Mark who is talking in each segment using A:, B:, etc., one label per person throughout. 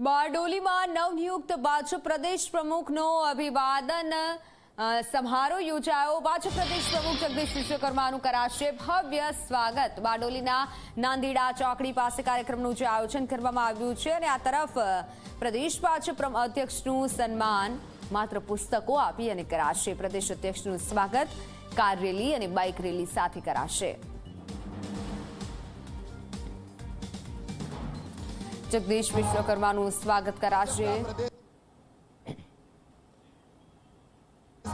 A: બારડોલીમાં નવનિયુક્ત ભાજપ પ્રદેશ પ્રમુખનો અભિવાદન સમારોહ યોજાયો. ભાજપ પ્રદેશ પ્રમુખ જગદીશ વિશ્વકર્માનું કરાશે ભવ્ય સ્વાગત. બારડોલીના નાંદીડા ચોકડી પાસે કાર્યક્રમનું જે આયોજન કરવામાં આવ્યું છે અને આ તરફ પ્રદેશ ભાજપ અધ્યક્ષનું સન્માન માત્ર પુસ્તકો આપી અને કરાશે. પ્રદેશ અધ્યક્ષનું સ્વાગત, કાર રેલી અને બાઇક રેલી સાથે કરાશે. જગદીશ વિશ્વકર્માનું સ્વાગત કરાશે.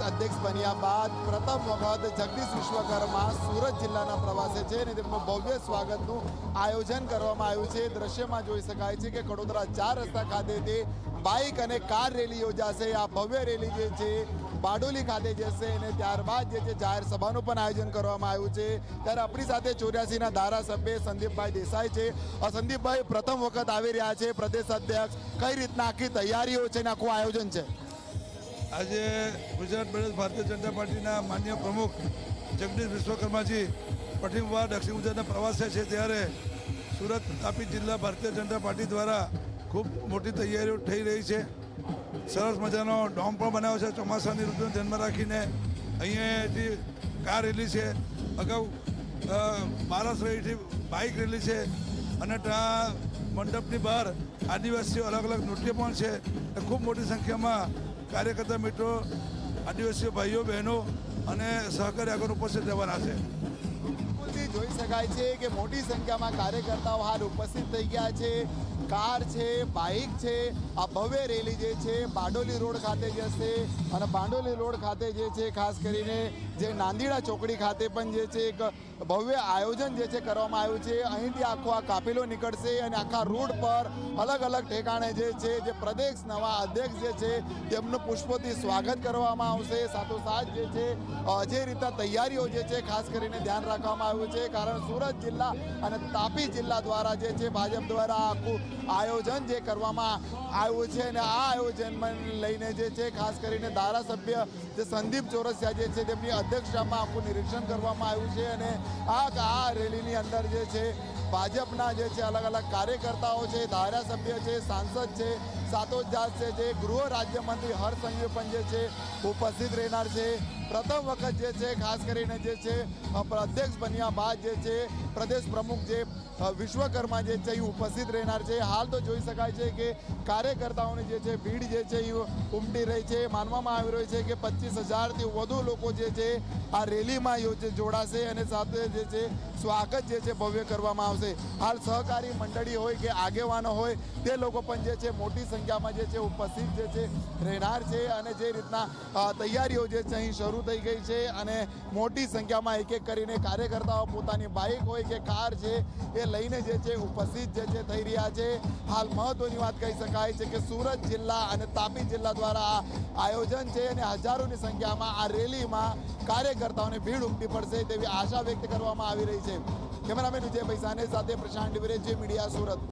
B: અધ્યક્ષ બન્યા બાદ પ્રથમ વખત જગદીશ વિશ્વકર્મા સુરત જિલ્લાના પ્રવાસે છે અને તેમનું ભવ્ય સ્વાગતનું આયોજન કરવામાં આવ્યું છે. દ્રશ્યમાં જોઈ શકાય છે કે કડોદરા ચાર રસ્તા ખાતેથી બાઇક અને કાર રેલી યોજાશે. આ ભવ્ય રેલી જે છે બારડોલી ખાતે જશે અને ત્યારબાદ જે છે જાહેર સભાનું પણ આયોજન કરવામાં આવ્યું છે. ત્યારે આપણી સાથે ચોર્યાસીના ધારાસભ્ય સંદીપભાઈ દેસાઈ છે. આ સંદીપભાઈ, પ્રથમ વખત આવી રહ્યા છે પ્રદેશ અધ્યક્ષ કઈ રીતના આખી તૈયારીઓ છે અને આખું આયોજન છે?
C: આજે ગુજરાત પ્રદેશ ભારતીય જનતા પાર્ટીના માન્ય પ્રમુખ જગદીશ વિશ્વકર્માજી. પ્રથમવાર દક્ષિણ ગુજરાતના પ્રવાસે છે ત્યારે સુરત, તાપી જિલ્લા ભારતીય જનતા પાર્ટી દ્વારા ખૂબ મોટી તૈયારીઓ થઈ રહી છે. સરસ મજાનો ડોમ પણ બનાવ્યો છે, ચોમાસાની ઋતુને ધ્યાનમાં રાખીને. અહીંયાથી કાર રેલી છે, અગાઉ બારસ રેલીથી બાઇક રેલી છે અને ત્યાં મંડપની બહાર આદિવાસીઓ અલગ અલગ નૃત્ય પણ છે. ખૂબ મોટી સંખ્યામાં કાર્યકર્તા મિત્રો, આદિવાસીઓ ભાઈઓ, બહેનો અને સહકારી આગળ ઉપસ્થિત રહેવાના છે.
B: જોઈ શકાય છે કે મોટી સંખ્યામાં કાર્યકર્તાઓ હાલ ઉપસ્થિત થઈ ગયા છે. કાર છે, બાઇક છે, આ ભવ્ય રેલી જે છે, બારડોલી રોડ ખાતે જશે અને બારડોલી રોડ ખાતે જે છે, ખાસ કરીને જે નાંદીડા ચોકડી ખાતે પણ જે છે, એક ભવ્ય આયોજન જે છે, કરવામાં આવ્યું છે. અહીંથી આખો આ કાફેલો નીકળશે અને આખા રોડ પર અલગ અલગ ઠેકાણે જે છે, જે પ્રદેશ નવા અધ્યક્ષ જે છે, તેમનું પુષ્પોથી સ્વાગત કરવામાં આવશે. સાથોસાથ જે છે જે રીતના તૈયારીઓ જે છે, ખાસ કરીને ધ્યાન રાખવામાં આવ્યું છે. કારણ સુરત જિલ્લા અને તાપી જિલ્લા દ્વારા જે છે, ભાજપ દ્વારા આખું આયોજન જે કરવામાં આવ્યું છે અને આ આયોજનમાં લઈને જે છે, ખાસ કરીને ધારાસભ્ય જે સંદીપ ચોરસિયા જે છે, તેમની અધ્યક્ષતામાં આખું નિરીક્ષણ કરવામાં આવ્યું છે અને આ આ રેલીની અંદર જે છે, ભાજપના જે છે અલગ અલગ કાર્યકર્તાઓ છે, ધારાસભ્ય છે, સાંસદ છે સાતોજાત છે, જે ગૃહ રાજ્યમંત્રી હર્ષ પણ જે છે, ઉપસ્થિત રહેનાર છે. પ્રથમ વખત જે છે, ખાસ કરીને જે છે અધ્યક્ષ બન્યા બાદ જે છે, પ્રદેશ પ્રમુખ જે વિશ્વકર્મા જે છે એ ઉપસ્થિત રહેનાર છે હાલ તો જોઈ શકાય છે કે કાર્યકર્તાઓની જે છે ભીડ જે છે એ ઉમટી રહી છે માનવામાં આવી રહ્યું છે કે પચીસ હજારથી વધુ લોકો જે છે આ રેલીમાં જોડાશે અને સાથે જે છે સ્વાગત જે છે ભવ્ય કરવામાં આવશે હાલ સહકારી મંડળી હોય કે આગેવાનો હોય તે લોકો પણ જે છે મોટી સંખ્યામાં જે છે ઉપસ્થિત જે છે રહેનાર છે અને જે રીતના તૈયારીઓ જે છે અહીં શરૂ થઈ ગઈ છે અને મોટી સંખ્યામાં એક એક કરીને કાર્યકર્તાઓ પોતાની બાઇક હોય કે કાર છે એ લઈને જે છે ઉપસ્થિત જે છે થઈ રહ્યા છે. હાલ મહત્વની વાત કહી શકાય છે કે સુરત જિલ્લા અને તાપી જિલ્લા દ્વારા આયોજન છે અને હજારોની સંખ્યામાં આ રેલીમાં કાર્યકર્તાઓને ભીડ ઉમટી પડશે તેવી આશા વ્યક્ત કરવામાં આવી રહી છે. કેમેરામેન વિજય પૈસાને સાથે પ્રશાંત ડિબરે જે મીડિયા સુરત.